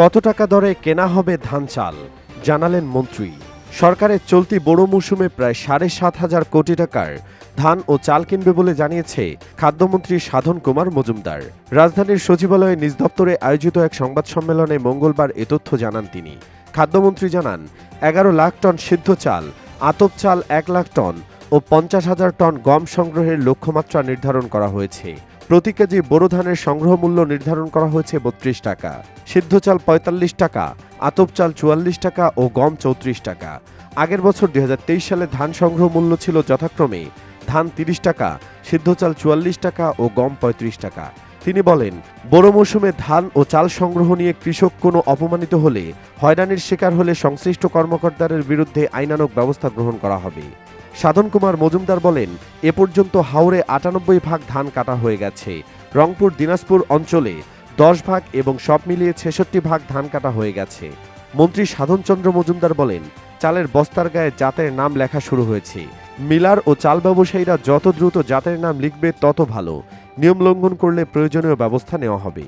কত টাকা দরে কেনা হবে ধান চাল? জানালেন মন্ত্রী। সরকারের চলতি বড় মৌসুমে প্রায় সাড়ে সাত হাজার কোটি টাকার ধান ও চাল কিনবে বলে জানিয়েছে খাদ্যমন্ত্রী সাধন কুমার মজুমদার। রাজধানীর সচিবালয়ে নিজ দপ্তরে আয়োজিত এক সংবাদ সম্মেলনে মঙ্গলবার এ তথ্য জানান তিনি। খাদ্যমন্ত্রী জানান, এগারো লাখ টন সিদ্ধ চাল, আতপ চাল এক লাখ টন ও পঞ্চাশ হাজার টন গম সংগ্রহের লক্ষ্যমাত্রা নির্ধারণ করা হয়েছে। প্রতি কেজি বোরো ধানের সংগ্রহ মূল্য নির্ধারণ করা হয়েছে বত্রিশ টাকা। সিদ্ধ চাল পঁয়তাল্লিশ টাকা, আতপ চাল চুয়াল্লিশ টাকা ও গম চৌত্রিশ টাকা। আগের বছর দুই হাজার তেইশ সালে ধান সংগ্রহ মূল্য ছিল যথাক্রমে ধান তিরিশ টাকা, সিদ্ধ চাল চুয়াল্লিশ টাকা ও গম পঁয়ত্রিশ টাকা। তিনি বলেন বড় মৌসুমে ধান ও চাল সংগ্রহ নিয়ে কৃষক কোনো অপমানিত হলে, হয়রানির শিকার হলে সংশ্লিষ্ট কর্মকর্তাদের বিরুদ্ধে আইনানুগ ব্যবস্থা গ্রহণ করা হবে। সাধন কুমার মজুমদার বলেন, এ পর্যন্ত হাওড়ে আটানব্বই ভাগ ধান কাটা হয়ে গেছে। রংপুর, দিনাজপুর অঞ্চলে দশ ভাগ এবং সব মিলিয়ে ছেষট্টি ভাগ ধান কাটা হয়ে গেছে। মন্ত্রী সাধনচন্দ্র মজুমদার বলেন, চালের বস্তার গায়ে জাতের নাম লেখা শুরু হয়েছে। মিলার ও চাল ব্যবসায়ীরা যত দ্রুত জাতের নাম লিখবে তত ভালো। নিয়ম লঙ্ঘন করলে প্রয়োজনীয় ব্যবস্থা নেওয়া হবে।